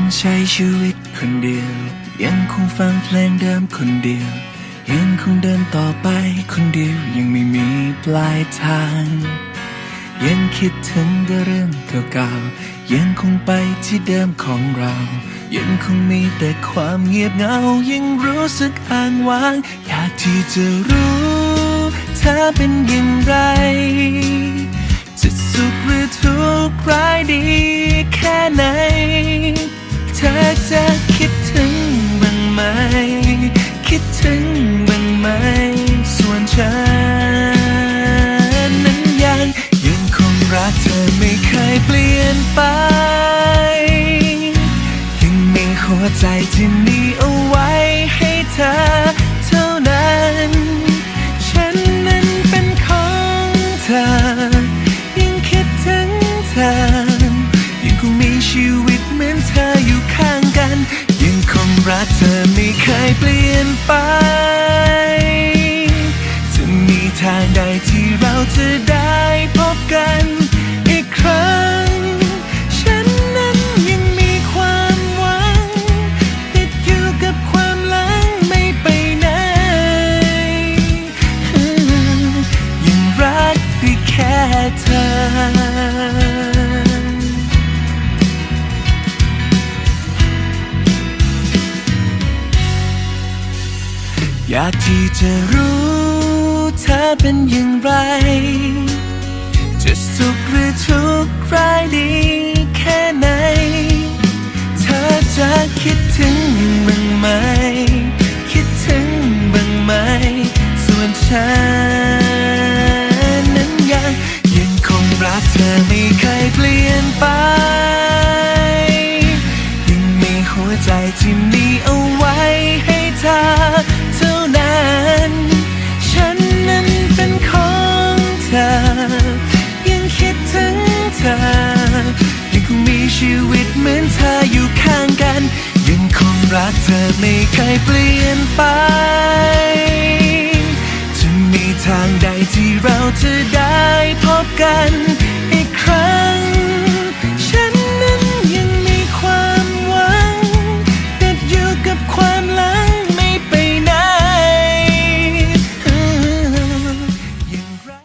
งใช้ชีวิตคนเดียว ยังคงฟังเพลงเดิมคนเดียว ยังคงเดินต่อไปคนเดียว ยังไม่มีปลายทาง ยังคิดถึงแต่เรื่องเก่าๆ ยังคงไปที่เดิมของเรา ยังคงมีแต่ความเงียบเหงา ยังรู้สึกอ้างว้าง อยากที่จะรู้ เธอเป็นอย่างไร อจะคิดถึงบ้างไหม คิดถึงบ้างไหม ส่วนฉันนั้นยังยังคงรักเธอไม่เคยเปลี่ยนไป ยังมีหัวใจที่มีเอาไว้ให้เธอเท่านั้น ฉันนั้นเป็นของเธอ ยังคิดถึงเธอ ทางใดที่เราจะได้พบกันอีกครั้ง ฉันนั้นยังมีความหวัง ติดอยู่กับความหลังไม่ไปไหน ยังรักได้แค่เธออยากที่จะรู้ เธอเป็นอย่างไร จะสุขหรือทุกข์ร้ายดีแค่ไหน เธอจะคิดถึงบ้างไหม คิดถึงบ้างไหม ส่วนฉันนั้นยังยังคงรักเธอไม่เคยเปลี่ยนไป ยังมีหัวใจที่มีเอาไว้ให้เธอ ชีวิตเหมือนเธออยู่ข้างกัน ยังคงรักเธอไม่เคยเปลี่ยนไป จะมีทางใดที่เราจะได้พบกันอีกครั้ง